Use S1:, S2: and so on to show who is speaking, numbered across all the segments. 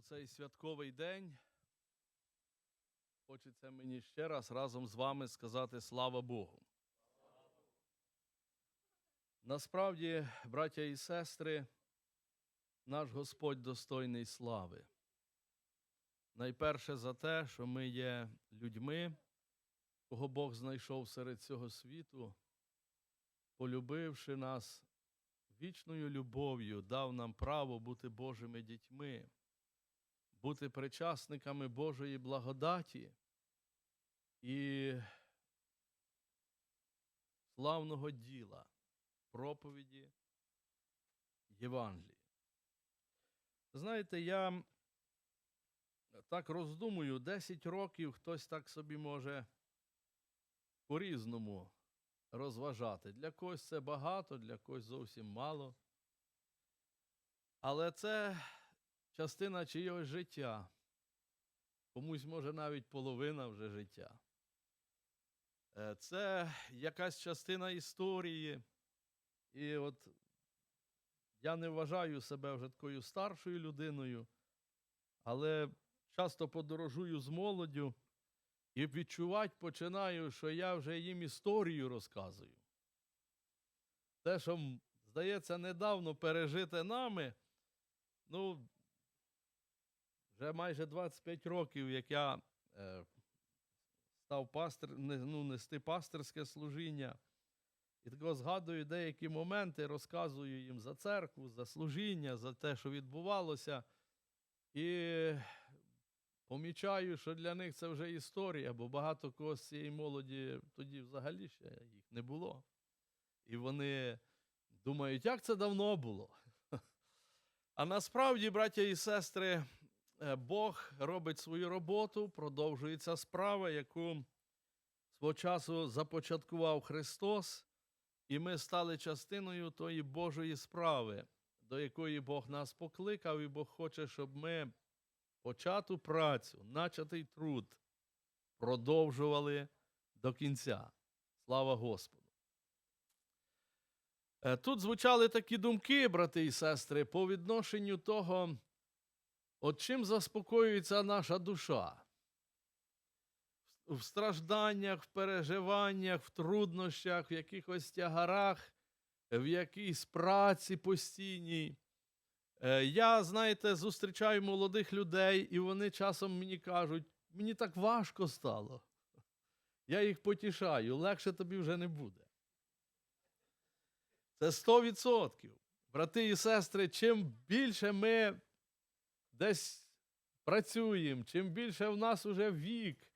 S1: у цей святковий день хочеться мені ще раз разом з вами сказати слава Богу. Насправді, браття і сестри, наш Господь достойний слави. Найперше за те, що ми є людьми, кого Бог знайшов серед цього світу, полюбивши нас вічною любов'ю, дав нам право бути Божими дітьми, бути причасниками Божої благодаті і славного діла, проповіді Євангелії. Знаєте, я так роздумую, 10 років хтось так собі може по-різному розважати. Для когось це багато, для когось зовсім мало. Але це частина чийогось життя. Комусь може навіть половина вже життя. Е, Це якась частина історії. І от я не вважаю себе вже такою старшою людиною, але часто подорожую з молоддю і відчувати починаю, що я вже їм історію розказую. Те, що, здається, недавно пережите нами, ну, вже майже 25 років, як я е, став пастир, ну, нести пастирське служіння. І тако згадую деякі моменти, розказую їм за церкву, за служіння, за те, що відбувалося. І помічаю, що для них це вже історія, бо багато кого з цієї молоді тоді взагалі ще їх не було. І вони думають, як це давно було. А насправді, браття і сестри, Бог робить свою роботу, продовжується справа, яку свого часу започаткував Христос, і ми стали частиною тої Божої справи, до якої Бог нас покликав, і Бог хоче, щоб ми почату працю, начатий труд продовжували до кінця. Слава Господу. Е, Тут звучали такі думки, брати і сестри, по відношенню того, от чим заспокоюється наша душа. В стражданнях, в переживаннях, в труднощах, в якихось тягарах, в якійсь праці постійній. Е, Я, знаєте, зустрічаю молодих людей, і вони часом мені кажуть, мені так важко стало. Я їх потішаю, легше тобі вже не буде. Це 100%. Брати і сестри, чим більше ми десь працюємо, чим більше в нас уже вік,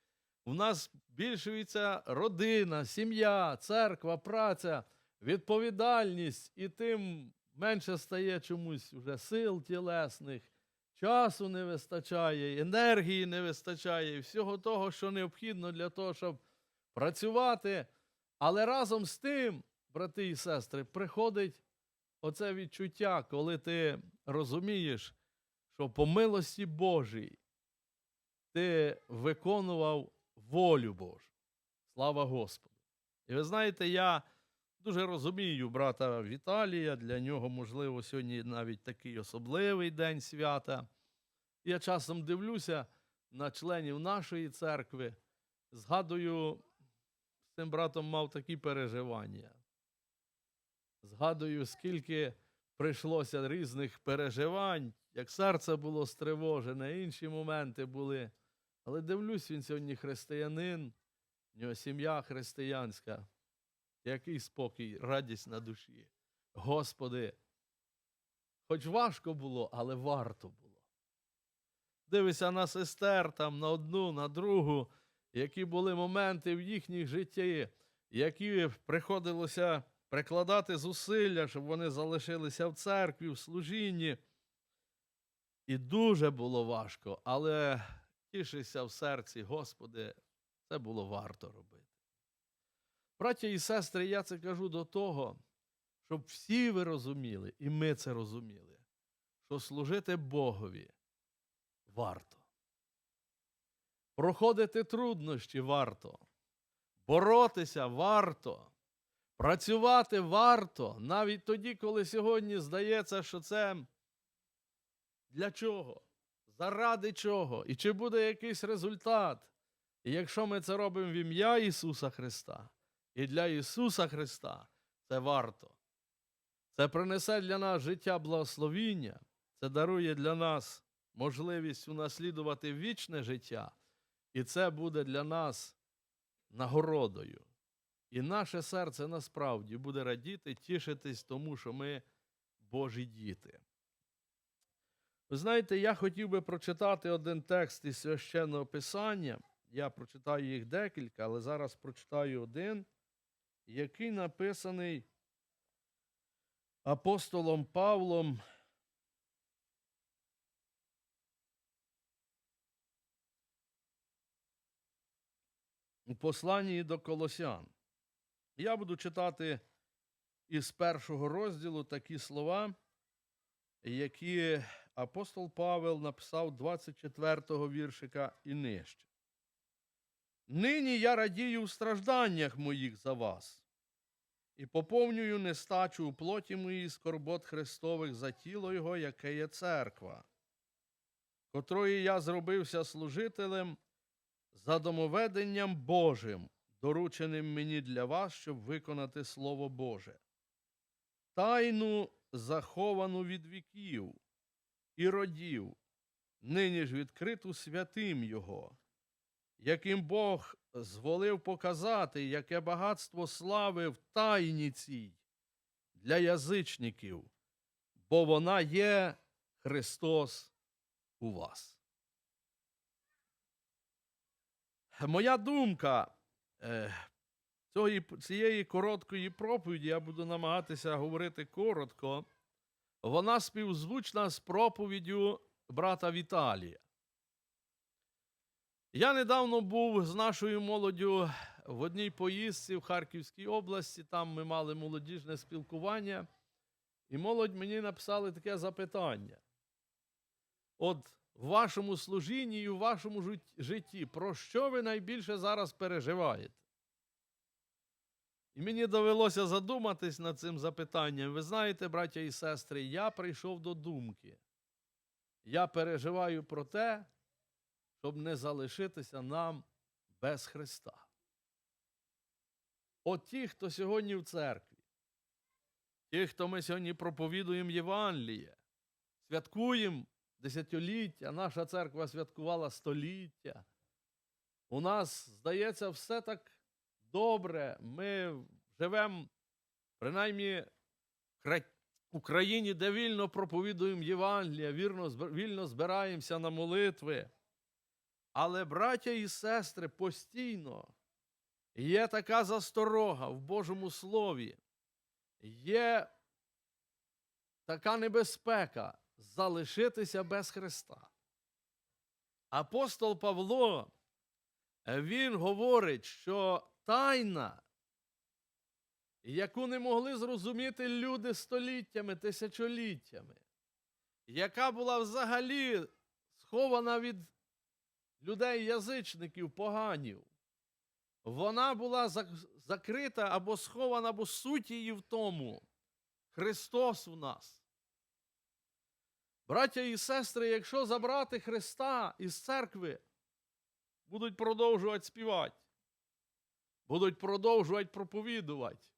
S1: у нас збільшується родина, сім'я, церква, праця, відповідальність, і тим менше стає чомусь вже сил тілесних, часу не вистачає, енергії не вистачає, всього того, що необхідно для того, щоб працювати. Але разом з тим, брати і сестри, приходить оце відчуття, коли ти розумієш, що по милості Божій ти виконував волю Божу. Слава Господу. І ви знаєте, я дуже розумію брата Віталія, для нього, можливо, сьогодні навіть такий особливий день свята. Я часом дивлюся на членів нашої церкви, згадую, з цим братом мав такі переживання. Згадую, скільки прийшлося різних переживань, як серце було стривожене, інші моменти були. Але дивлюсь, він сьогодні християнин, в нього сім'я християнська. Який спокій, радість на душі. Господи, хоч важко було, але варто було. Дивися на сестер там, на одну, на другу, які були моменти в їхніх житті, які приходилося прикладати зусилля, щоб вони залишилися в церкві, в служінні. І дуже було важко, але тішися в серці, Господи, це було варто робити. Браття і сестри, я це кажу до того, щоб всі ви розуміли, і ми це розуміли, що служити Богові варто. Проходити труднощі варто, боротися варто, працювати варто, навіть тоді, коли сьогодні здається, що це для чого? заради чого, і чи буде якийсь результат. І якщо ми це робимо в ім'я Ісуса Христа, і для Ісуса Христа це варто. Це принесе для нас життя благословіння, це дарує для нас можливість унаслідувати вічне життя, і це буде для нас нагородою. І наше серце насправді буде радіти, тішитись тому, що ми Божі діти. Ви знаєте, я хотів би прочитати один текст із священного писання. Я прочитаю їх декілька, але зараз прочитаю один, який написаний апостолом Павлом. У посланні до Колосян. Я буду читати із першого розділу такі слова, які апостол Павел написав 24-го віршика і нижче. Нині я радію в стражданнях моїх за вас і поповнюю нестачу у плоті моїй скорбот Христових за тіло Його, яке є церква, котрої я зробився служителем за домоведенням Божим, дорученим мені для вас, щоб виконати Слово Боже. Тайну заховану від віків і родів, нині ж відкриту святим Його, яким Бог зволив показати, яке багатство слави в тайні цій для язичників, бо вона є Христос у вас. Моя думка е, цієї, короткої проповіді, я буду намагатися говорити коротко, вона співзвучна з проповіддю брата Віталія. Я недавно був з нашою молоддю в одній поїздці в Харківській області, там ми мали молодіжне спілкування, і молодь мені написали таке запитання. От в вашому служінні і в вашому житті, про що ви найбільше зараз переживаєте? І мені довелося задуматись над цим запитанням. Ви знаєте, браття і сестри, я прийшов до думки. Я переживаю про те, щоб не залишитися нам без Христа. От ті, хто сьогодні в церкві, ті, хто ми сьогодні проповідуємо Євангеліє, святкуємо десятиліття, наша церква святкувала століття. У нас, здається, все так добре. Ми живемо, принаймні, в Україні, де вільно проповідуємо Євангелія, вірно, вільно збираємося на молитви. Але, браття і сестри, постійно є така засторога в Божому Слові, є така небезпека залишитися без Христа. Апостол Павло, він говорить, що тайна, яку не могли зрозуміти люди століттями, тисячоліттями, яка була взагалі схована від людей язичників, поганів, вона була закрита або схована, або суть її в тому. Христос у нас. Браття і сестри, якщо забрати Христа із церкви, будуть продовжувати співати, будуть продовжувати проповідувати,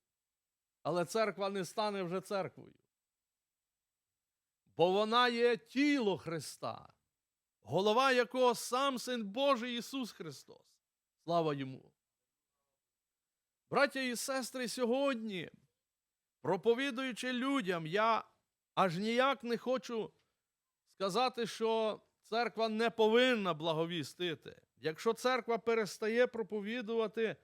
S1: але церква не стане вже церквою. Бо вона є тіло Христа, голова якого сам Син Божий Ісус Христос. Слава йому. Браття і сестри, сьогодні, проповідуючи людям, я аж ніяк не хочу сказати, що церква не повинна благовістити. Якщо церква перестає проповідувати,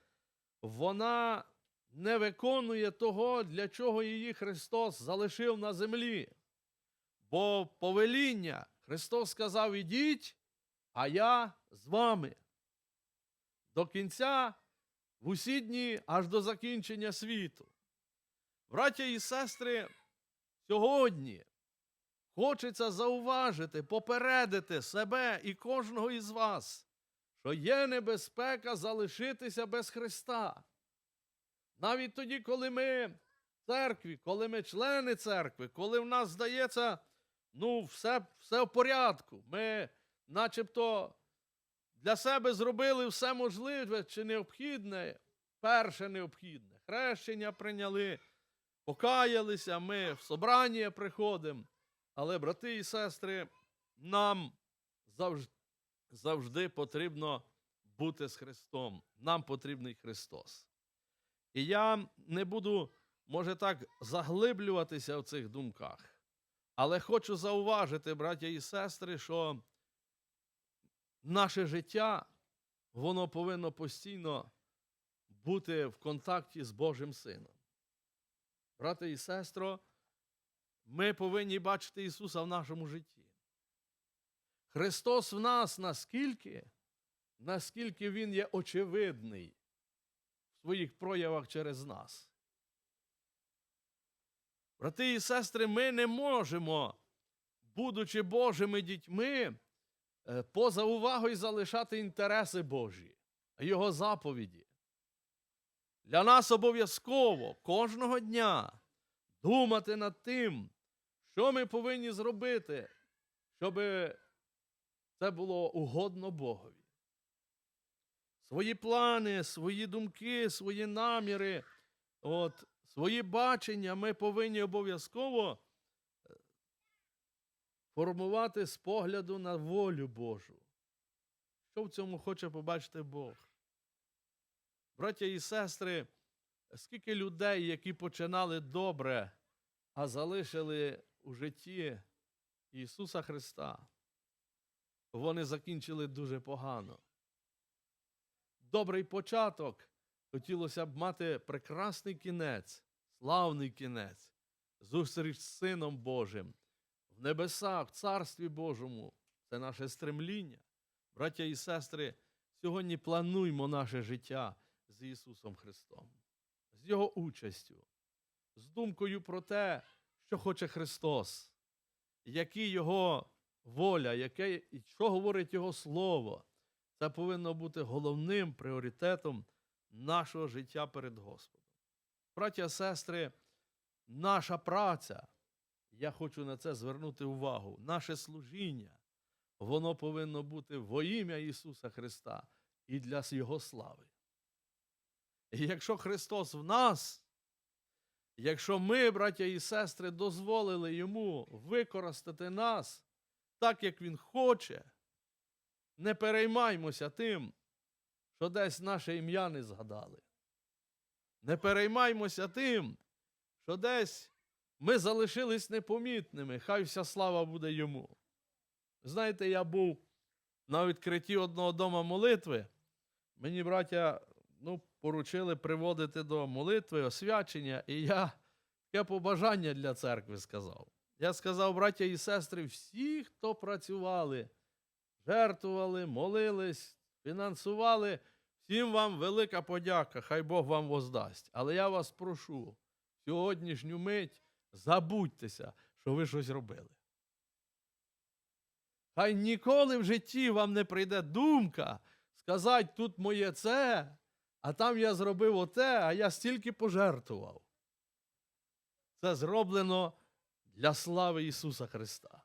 S1: вона не виконує того, для чого її Христос залишив на землі. Бо повеління Христос сказав: ідіть, а я з вами. До кінця в усі дні аж до закінчення світу. Браття і сестри, сьогодні хочеться зауважити, попередити себе і кожного із вас, що є небезпека залишитися без Христа. Навіть тоді, коли ми в церкві, коли ми члени церкви, коли в нас здається, ну, все, все в порядку, ми начебто для себе зробили все можливе чи необхідне, перше необхідне. Хрещення прийняли, покаялися, ми в собрання приходимо. Але, брати і сестри, нам завжди, завжди потрібно бути з Христом. Нам потрібний Христос. І я не буду, може так, заглиблюватися в цих думках. Але хочу зауважити, браття і сестри, що наше життя, воно повинно постійно бути в контакті з Божим Сином. Брате і сестро, ми повинні бачити Ісуса в нашому житті. Христос в нас наскільки, наскільки Він є очевидний в своїх проявах через нас. Брати і сестри, ми не можемо, будучи Божими дітьми, е, поза увагою залишати інтереси Божі, Його заповіді. Для нас обов'язково кожного дня думати над тим, що ми повинні зробити, щоб це було угодно Богові. Свої плани, свої думки, свої наміри, от, свої бачення ми повинні обов'язково е, формувати з погляду на волю Божу. Що в цьому хоче побачити Бог? Браття і сестри, скільки людей, які починали добре, а залишили у житті Ісуса Христа, вони закінчили дуже погано. Добрий початок хотілося б мати прекрасний кінець, славний кінець, зустріч з Сином Божим в небесах, в Царстві Божому. Це наше стремління. Браття і сестри, сьогодні плануймо наше життя з Ісусом Христом, з Його участю, з думкою про те, що хоче Христос, які Його воля, яке, і що говорить Його Слово. Це повинно бути головним пріоритетом нашого життя перед Господом. Браття, сестри, наша праця, я хочу на це звернути увагу, наше служіння, воно повинно бути во ім'я Ісуса Христа і для Його слави. І якщо Христос в нас, якщо ми, браття і сестри, дозволили Йому використати нас так, як Він хоче, не переймаймося тим, що десь наше ім'я не згадали. Не переймаймося тим, що десь ми залишились непомітними, хай вся слава буде йому. Знаєте, я був на відкритті одного дома молитви. Мені, браття, ну, поручили приводити до молитви, освячення, і я таке побажання для церкви сказав. Я сказав, браття і сестри, всі, хто працювали, жертвували, молились, фінансували, всім вам велика подяка, хай Бог вам воздасть. Але я вас прошу, сьогоднішню мить забудьтеся, що ви щось робили. Хай ніколи в житті вам не прийде думка сказати, тут моє це, а там я зробив оте, а я стільки пожертвував. Це зроблено для слави Ісуса Христа.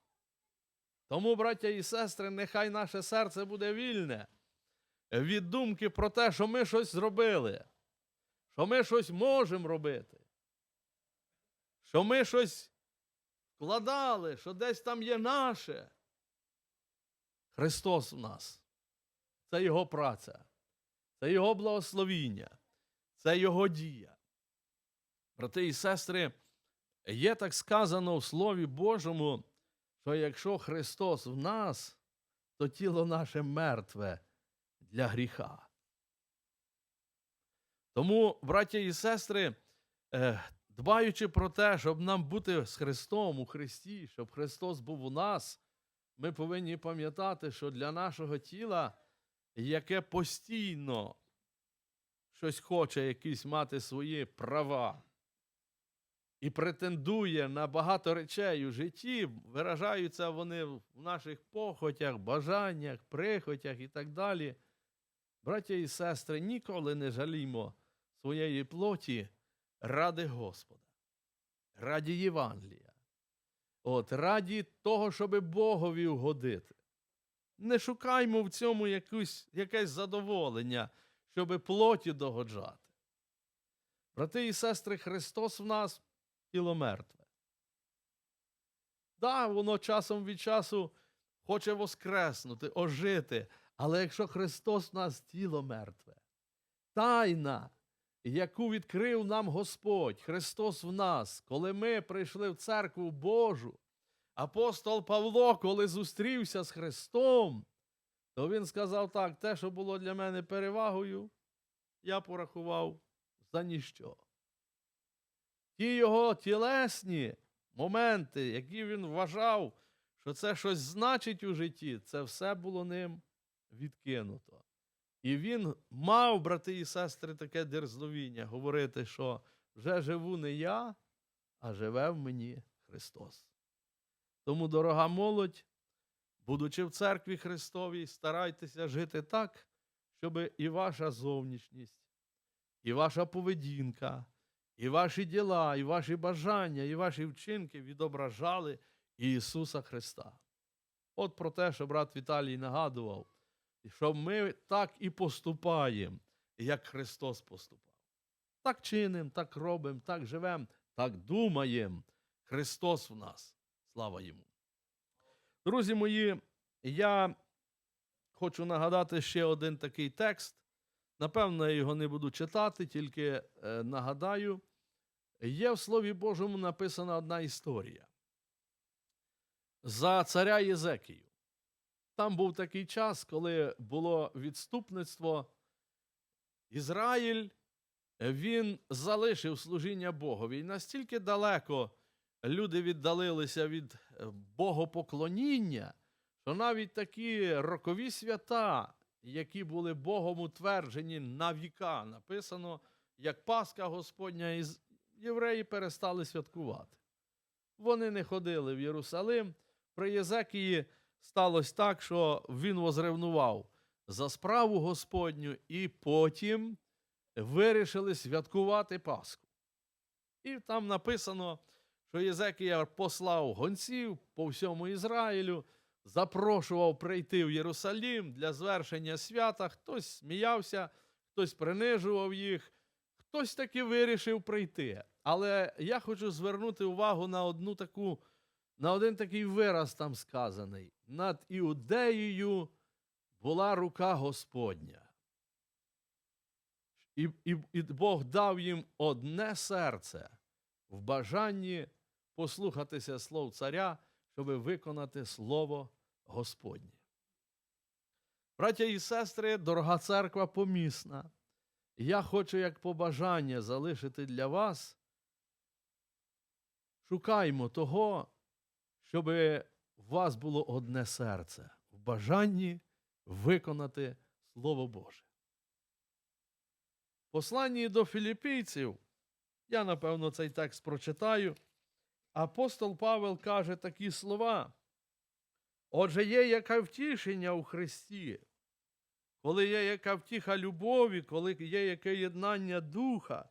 S1: Тому, браття і сестри, нехай наше серце буде вільне від думки про те, що ми щось зробили, що ми щось можемо робити, що ми щось вкладали, що десь там є наше. Христос в нас. Це Його праця, це Його благословіння, це Його дія. Брати і сестри, є так сказано в Слові Божому, що якщо Христос в нас, то тіло наше мертве для гріха. Тому, браття і сестри, е, дбаючи про те, щоб нам бути з Христом у Христі, щоб Христос був у нас, ми повинні пам'ятати, що для нашого тіла, яке постійно щось хоче якісь мати свої права і претендує на багато речей у житті, виражаються вони в наших похотях, бажаннях, прихотях і так далі. Браття і сестри, ніколи не жалімо своєї плоті ради Господа, раді Євангелія. От, раді того, щоб Богові угодити. не шукаймо в цьому якусь, якесь задоволення, щоби плоті догоджати. Брати і сестри, Христос в нас тіло мертве. Да, воно часом від часу хоче воскреснути, ожити, але якщо Христос в нас тіло мертве, тайна, яку відкрив нам Господь, Христос в нас, коли ми прийшли в церкву Божу, апостол Павло, коли зустрівся з Христом, то він сказав так: те, що було для мене перевагою, я порахував за ніщо. Ті його тілесні моменти, які він вважав, що це щось значить у житті, це все було ним відкинуто. І він мав, брати і сестри, таке дерзновіння говорити, що вже живу не я, а живе в мені Христос. Тому, дорога молодь, будучи в церкві Христовій, старайтеся жити так, щоб і ваша зовнішність, і ваша поведінка, і ваші діла, і ваші бажання, і ваші вчинки відображали Ісуса Христа. От про те, що брат Віталій нагадував, що ми так і поступаємо, як Христос поступав. Так чинимо, так робимо, так живемо, так думаємо. Христос в нас. Слава йому. Друзі мої, я хочу нагадати ще один такий текст. Напевно, я його не буду читати, тільки е, нагадаю. Є в Слові Божому написана одна історія за царя Єзекію. Там був такий час, коли було відступництво. Ізраїль він залишив служіння Богові. І настільки далеко люди віддалилися від е, богопоклоніння, що навіть такі рокові свята, які були Богом утверджені на віка, написано, як Пасха Господня, євреї перестали святкувати. Вони не ходили в Єрусалим. При Єзекії сталося так, що він возревнував за справу Господню, і потім вирішили святкувати Пасху. І там написано, що Єзекія послав гонців по всьому Ізраїлю, запрошував прийти в Єрусалім для звершення свята. Хтось сміявся, хтось принижував їх, хтось таки вирішив прийти. Але я хочу звернути увагу на одну таку, на один такий вираз там сказаний. Над Іудеєю була рука Господня. І, і, і Бог дав їм одне серце в бажанні послухатися слов царя, щоб виконати слово Господнє. Браття і сестри, дорога церква помісна. Я хочу як побажання залишити для вас. Шукаймо того, щоб у вас було одне серце в бажанні виконати Слово Боже. Посланні до філіппійців, я напевно цей текст прочитаю. Апостол Павел каже такі слова. Отже, є яке втішення у Христі, коли є яка втіха любові, коли є яке єднання духа,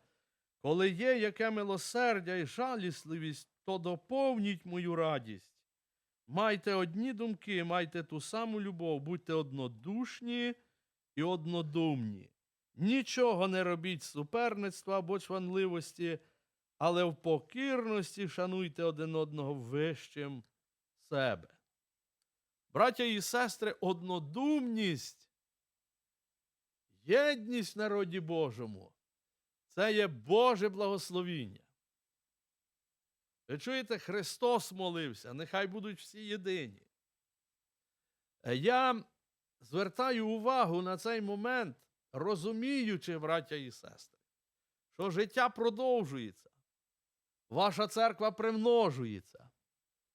S1: коли є яке милосердя і жалісливість, то доповніть мою радість. Майте одні думки, майте ту саму любов, будьте однодушні і однодумні. Нічого не робіть суперництва або чванливості, але в покірності шануйте один одного вищим себе. Браття і сестри, однодумність, єдність в народі Божому це є Боже благословіння. Ви чуєте, Христос молився, нехай будуть всі єдині. Е, Я звертаю увагу на цей момент, розуміючи, браття і сестри, що життя продовжується, ваша церква примножується,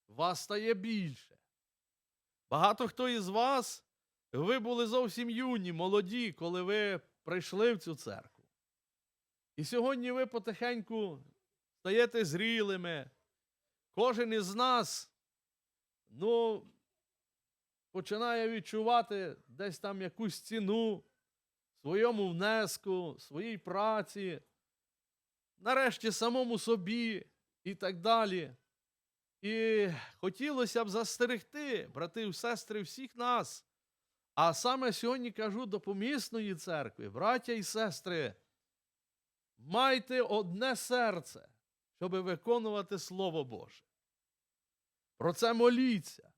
S1: вас стає більше. Багато хто із вас, ви були зовсім юні, молоді, коли ви прийшли в цю церкву. І сьогодні ви потихеньку стаєте зрілими. Кожен із нас, ну, починає відчувати десь там якусь ціну своєму внеску, своїй праці, нарешті самому собі і так далі. І хотілося б застерегти, брати і сестри, всіх нас, А саме сьогодні кажу до помісної церкви, браття і сестри, майте одне серце, щоб виконувати Слово Боже. Про це моліться.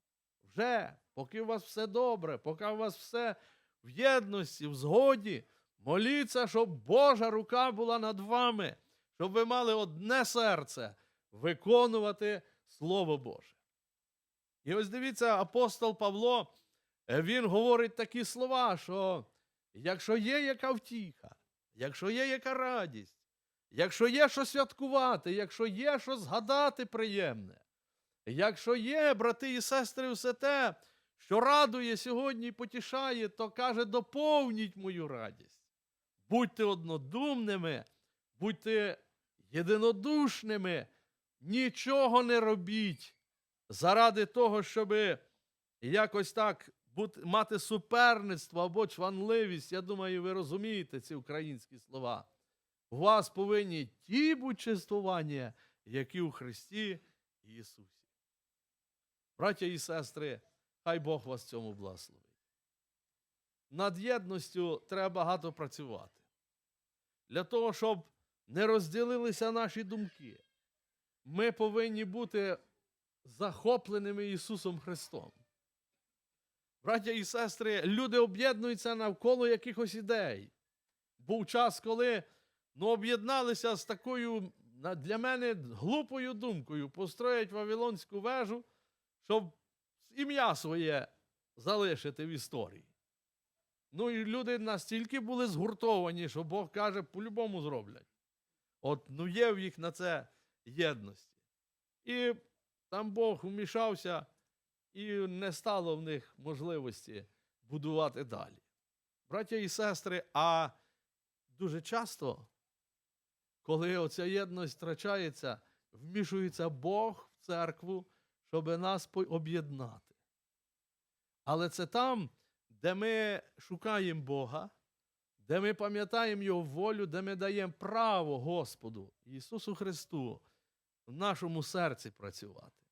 S1: Вже, поки у вас все добре, поки у вас все в єдності, в згоді, моліться, щоб Божа рука була над вами, щоб ви мали одне серце виконувати Слово Боже. І ось дивіться, апостол Павло, він говорить такі слова, що якщо є яка втіха, якщо є яка радість, якщо є що святкувати, якщо є що згадати приємне, якщо є, брати і сестри, все те, що радує сьогодні і потішає, то каже, доповніть мою радість. Будьте однодумними, будьте єдинодушними, нічого не робіть заради того, щоб якось так бути, мати суперництво або чванливість. Я думаю, ви розумієте ці українські слова. У вас повинні ті будь які у Христі Ісусі. Браття і сестри, хай Бог вас цьому благословить. Над єдністю треба багато працювати. Для того, щоб не розділилися наші думки, ми повинні бути захопленими Ісусом Христом. Браття і сестри, люди об'єднуються навколо якихось ідей. Був час, коли ну, об'єдналися з такою для мене глупою думкою построїть Вавилонську вежу, щоб ім'я своє залишити в історії. Ну і люди настільки були згуртовані, що Бог каже, по-любому зроблять. От ну є в їх на це єдності. І там Бог вмішався, і не стало в них можливості будувати далі. Браття і сестри, а дуже часто, коли оця єдність втрачається, вмішується Бог в церкву, щоб нас об'єднати. Але це там, де ми шукаємо Бога, де ми пам'ятаємо Його волю, де ми даємо право Господу Ісусу Христу в нашому серці працювати.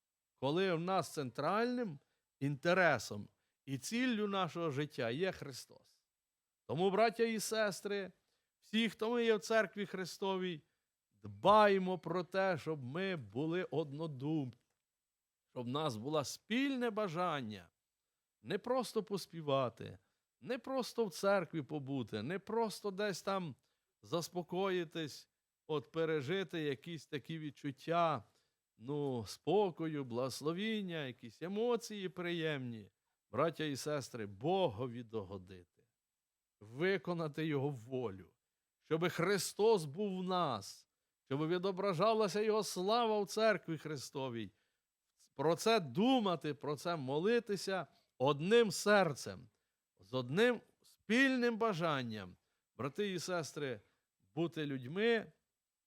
S1: Коли в нас центральним інтересом і ціллю нашого життя є Христос. Тому, браття і сестри, всі, хто ми є в церкві Христовій, дбаємо про те, щоб ми були однодумні, щоб в нас було спільне бажання не просто поспівати, не просто в церкві побути, не просто десь там заспокоїтись, от пережити якісь такі відчуття, ну, спокою, благословіння, якісь емоції приємні. Браття і сестри, Богові догодити, виконати Його волю, щоб Христос був в нас, щоб відображалася Його слава в церкві Христовій. Про це думати, про це молитися одним серцем, з одним спільним бажанням, брати і сестри, бути людьми,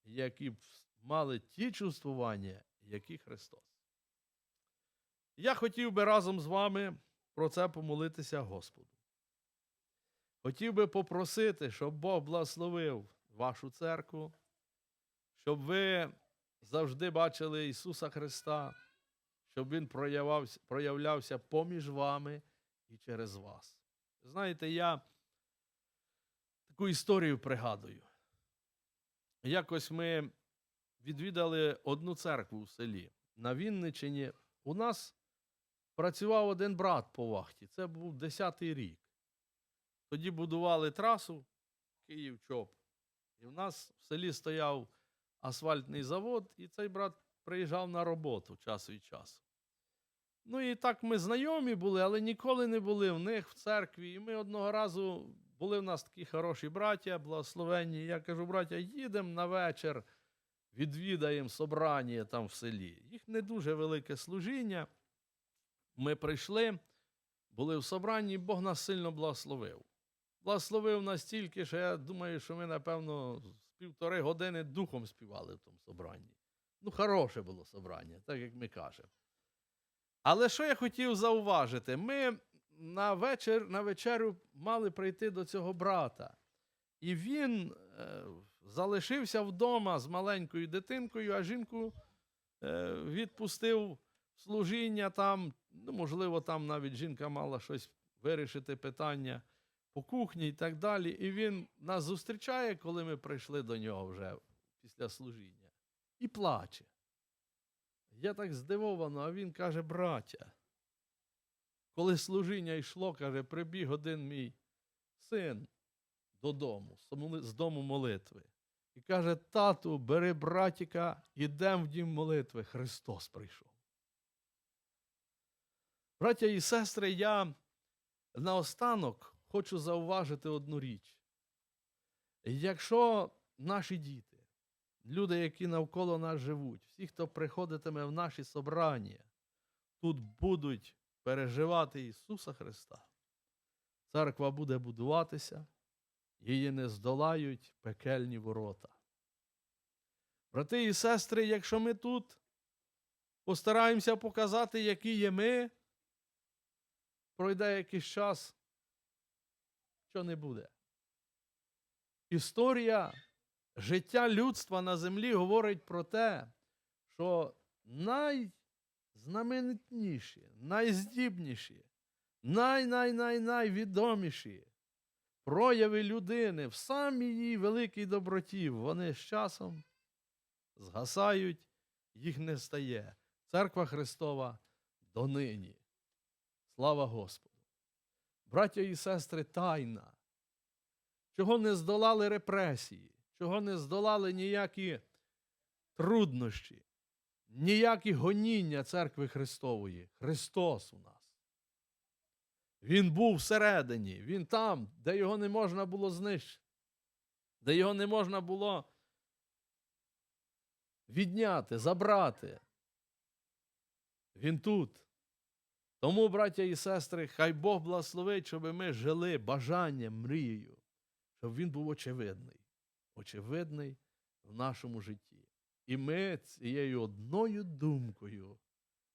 S1: які б мали ті чувствування, які Христос. Я хотів би разом з вами про це помолитися Господу. Хотів би попросити, щоб Бог благословив вашу церкву, щоб ви завжди бачили Ісуса Христа, щоб Він проявлявся поміж вами і через вас. Знаєте, я таку історію пригадую. Якось ми відвідали одну церкву в селі на Вінничині. У нас працював один брат по вахті. Це був 10-й рік. Тоді будували трасу Київ-Чоп. І в нас в селі стояв асфальтний завод, і цей брат приїжджав на роботу час від часу. Ну і так ми знайомі були, але ніколи не були в них в церкві. І ми одного разу були в нас такі хороші браття, благословенні. Я кажу, браття, їдемо на вечір, відвідаємо собрання там в селі. Їх не дуже велике служіння. Ми прийшли, були в собранні, Бог нас сильно благословив. Благословив настільки, що я думаю, що ми, напевно, з півтори години духом співали в тому собранні. Ну, хороше було собрання, так як ми кажемо. Але що я хотів зауважити? Ми на вечір, на вечерю мали прийти до цього брата. І він е, залишився вдома з маленькою дитинкою, а жінку е, відпустив служіння там. Ну, можливо, там навіть жінка мала щось вирішити питання по кухні і так далі. І він нас зустрічає, коли ми прийшли до нього вже після служіння, і плаче. Я так здивовано, а він каже, браття. Коли служіння йшло, каже, прибіг один мій син додому, з дому молитви. І каже: тату, бери братіка, ідемо в дім молитви. Христос прийшов. Браття і сестри, я наостанок хочу зауважити одну річ. Якщо наші діти, люди, які навколо нас живуть, всі, хто приходитиме в наші собрання, тут будуть переживати Ісуса Христа, церква буде будуватися, її не здолають пекельні ворота. Брати і сестри, якщо ми тут постараємося показати, які є ми, пройде якийсь час, що не буде. Історія життя людства на землі говорить про те, що найзнаменитніші, найздібніші, най-най-най-найвідоміші прояви людини в самій її великій доброті, вони з часом згасають, їх не стає. Церква Христова донині. Слава Господу. Браття і сестри, тайна, чого не здолали репресії, чого не здолали ніякі труднощі, ніякі гоніння церкви Христової. Христос у нас. Він був всередині, він там, де його не можна було знищити, де його не можна було відняти, забрати. Він тут. Тому, браття і сестри, хай Бог благословить, щоб ми жили бажанням, мрією, щоб він був очевидний, очевидний в нашому житті. І ми цією одною думкою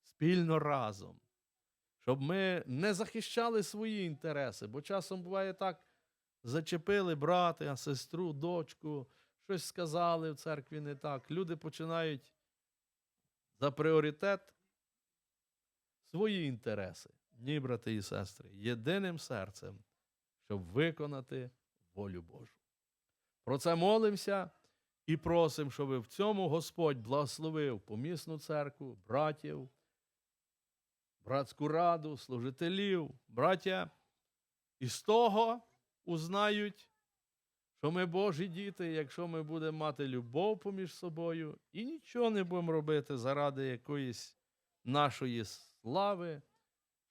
S1: спільно разом, щоб ми не захищали свої інтереси, бо часом буває так, зачепили брата, сестру, дочку, щось сказали в церкві не так. Люди починають за пріоритет свої інтереси. Ні, брати і сестри, єдиним серцем, щоб виконати волю Божу. Про це молимося і просимо, щоб в цьому Господь благословив помісну церкву, братів, братську раду, служителів, браття. І з того узнають, що ми Божі діти, якщо ми будемо мати любов поміж собою і нічого не будемо робити заради якоїсь нашої слави,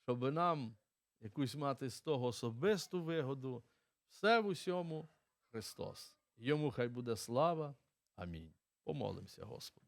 S1: щоб нам якусь мати з того особисту вигоду, все в усьому Христос. Йому хай буде слава. Амінь. Помолимося, Господу.